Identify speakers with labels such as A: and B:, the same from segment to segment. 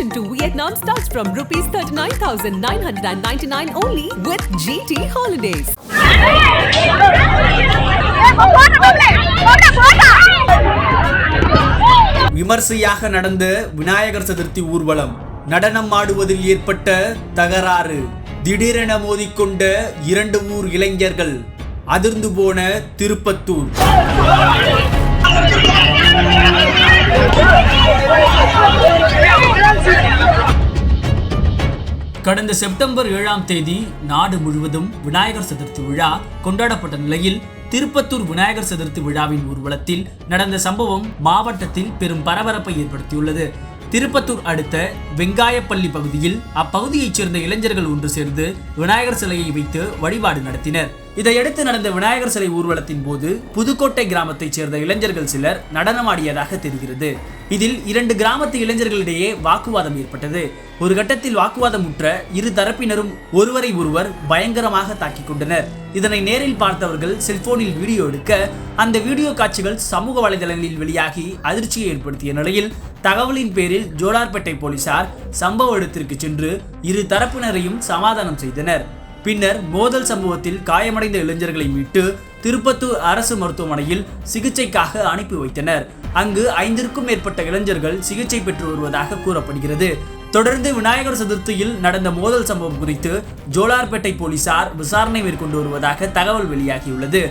A: Admission to Vietnam starts from rupees 39,999 only with GT Holidays.
B: விமர்சையாக நடந்த விநாயகர் சதுர்த்தி ஊர்வலம் நடனம் ஆடுவதில் ஏற்பட்ட தகராறு திடீரென மோதிக்கொண்ட இரண்டு ஊர் இளைஞர்கள் அதிர்ந்து போன திருப்பத்தூர் கடந்த செப்டம்பர் ஏழாம் தேதி நாடு முழுவதும் விநாயகர் சதுர்த்தி விழா கொண்டாடப்பட்ட நிலையில் திருப்பத்தூர் விநாயகர் சதுர்த்தி விழாவின் ஊர்வலத்தில் நடந்த சம்பவம் மாவட்டத்தில் பெரும் பரபரப்பை ஏற்படுத்தியுள்ளது. திருப்பத்தூர் அடுத்த வெங்காயப்பள்ளி பகுதியில் அப்பகுதியைச் சேர்ந்த இளைஞர்கள் ஒன்று சேர்ந்து விநாயகர் சிலையை வைத்து வழிபாடு நடத்தினர். இதையடுத்து நடந்த விநாயகர் சிலை ஊர்வலத்தின் போது புதுக்கோட்டை கிராமத்தைச் சேர்ந்த இளைஞர்கள் சிலர் நடனமாடியதாக தெரிகிறது. இதில் இரண்டு கிராமத்து இளைஞர்களிடையே வாக்குவாதம் ஏற்பட்டது. ஒரு கட்டத்தில் வாக்குவாதம் உற்ற இரு தரப்பினரும் ஒருவரை ஒருவர் பயங்கரமாக தாக்கிக் கொண்டனர். இதனை நேரில் பார்த்தவர்கள் செல்போனில் வீடியோ எடுக்க அந்த வீடியோ காட்சிகள் சமூக வலைதளங்களில் வெளியாகி அதிர்ச்சியை ஏற்படுத்திய நிலையில் தகவலின் பேரில் ஜோலார்பேட்டை போலீசார் சம்பவ இடத்திற்கு சென்று இரு தரப்பினரையும் சமாதானம் செய்தனர். பின்னர் மோதல் சம்பவத்தில் காயமடைந்த இளைஞர்களை மீட்டு திருப்பத்தூர் அரசு மருத்துவமனையில் சிகிச்சைக்காக அனுப்பி வைத்தனர். அங்கு ஐந்திற்கும் மேற்பட்ட இளைஞர்கள் சிகிச்சை பெற்று வருவதாக கூறப்படுகிறது. தொடர்ந்து விநாயகர் சதுர்த்தியில் நடந்த மோதல் சம்பவம் குறித்து ஜோலார்பேட்டை போலீசார் விசாரணை மேற்கொண்டு வருவதாக தகவல் வெளியாகியுள்ளது.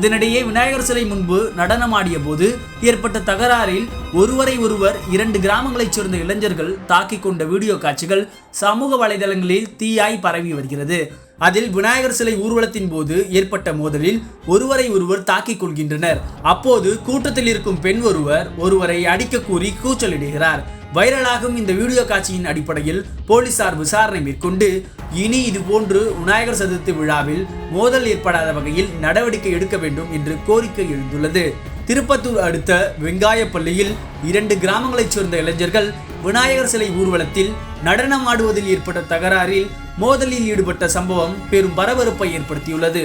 B: இதனிடையே விநாயகர் சிலை முன்பு நடனமாடிய போது ஏற்பட்ட தகராறில் ஒருவரை ஒருவர் இரண்டு கிராமங்களைச் சேர்ந்த இளைஞர்கள் தாக்கிக் கொண்ட வீடியோ காட்சிகள் சமூக வலைதளங்களில் தீயாய் பரவி வருகிறது. அதில் விநாயகர் சிலை ஊர்வலத்தின் போது ஏற்பட்ட மோதலில் ஒருவரை ஒருவர் தாக்கிக் கொள்கின்றனர். அப்போது கூட்டத்தில் இருக்கும் பெண் ஒருவர் ஒருவரை அடிக்க கூறி கூச்சலிடுகிறார். வைரலாகும் இந்த வீடியோ காட்சியின் அடிப்படையில் போலீசார் விசாரணை மேற்கொண்டு இனி இதுபோன்று விநாயகர் சதுர்த்தி விழாவில் மோதல் ஏற்படாத வகையில் நடவடிக்கை எடுக்க வேண்டும் என்று கோரிக்கை எழுந்துள்ளது. திருப்பத்தூர் அடுத்த வெங்காயப்பள்ளியில் இரண்டு கிராமங்களைச் சேர்ந்த இளைஞர்கள் விநாயகர் சிலை ஊர்வலத்தில் நடனம் ஆடுவதில் ஏற்பட்ட தகராறில் மோதலில் ஈடுபட்ட சம்பவம் பெரும் பரபரப்பை ஏற்படுத்தியுள்ளது